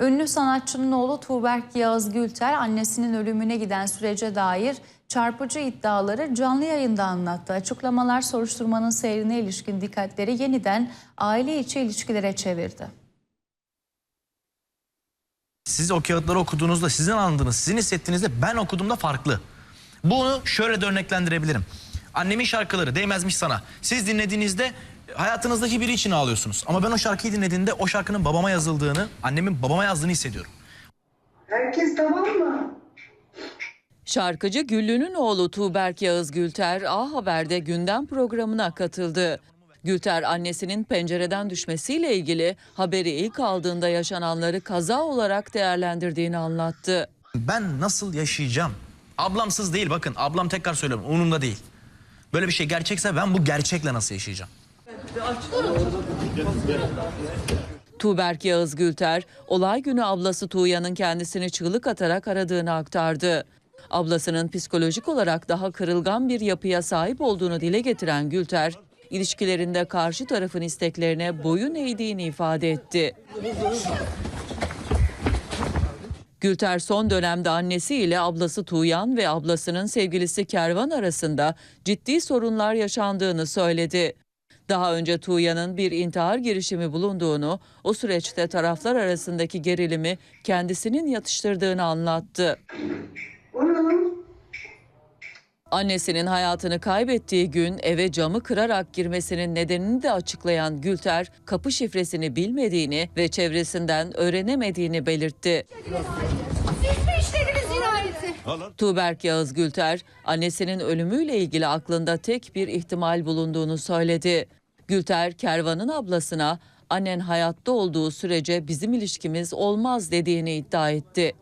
Ünlü sanatçının oğlu Tuğberk Yağız Gülter annesinin ölümüne giden sürece dair çarpıcı iddiaları canlı yayında anlattı. Açıklamalar soruşturmanın seyrine ilişkin dikkatleri yeniden aile içi ilişkilere çevirdi. Siz o kağıtları okuduğunuzda sizin anladığınız, sizin hissettiğinizde ben okuduğumda farklı. Bunu şöyle de örneklendirebilirim. Annemin şarkıları değmezmiş sana. Siz dinlediğinizde hayatınızdaki biri için ağlıyorsunuz. Ama ben o şarkıyı dinlediğimde o şarkının babama yazıldığını, annemin babama yazdığını hissediyorum. Herkes tamam mı? Şarkıcı Güllü'nün oğlu Tuğberk Yağız Gülter A Haber'de gündem programına katıldı. Gülter annesinin pencereden düşmesiyle ilgili haberi ilk aldığında yaşananları kaza olarak değerlendirdiğini anlattı. Ben nasıl yaşayacağım? Ablamsız değil bakın. Ablam tekrar söylüyorum umurumda değil. Böyle bir şey gerçekse ben bu gerçekle nasıl yaşayacağım? Tuğberk Yağız Gülter, olay günü ablası Tuğya'nın kendisini çığlık atarak aradığını aktardı. Ablasının psikolojik olarak daha kırılgan bir yapıya sahip olduğunu dile getiren Gülter, ilişkilerinde karşı tarafın isteklerine boyun eğdiğini ifade etti. Gülter son dönemde annesiyle ablası Tuğyan ve ablasının sevgilisi Kervan arasında ciddi sorunlar yaşandığını söyledi. Daha önce Tuğyan'ın bir intihar girişimi bulunduğunu, o süreçte taraflar arasındaki gerilimi kendisinin yatıştırdığını anlattı. Annesinin hayatını kaybettiği gün eve camı kırarak girmesinin nedenini de açıklayan Gülter, kapı şifresini bilmediğini ve çevresinden öğrenemediğini belirtti. Siz mi işlediniz? Tuğberk Yağız Gülter, annesinin ölümüyle ilgili aklında tek bir ihtimal bulunduğunu söyledi. Gülter, Kervan'ın ablasına annen hayatta olduğu sürece bizim ilişkimiz olmaz dediğini iddia etti.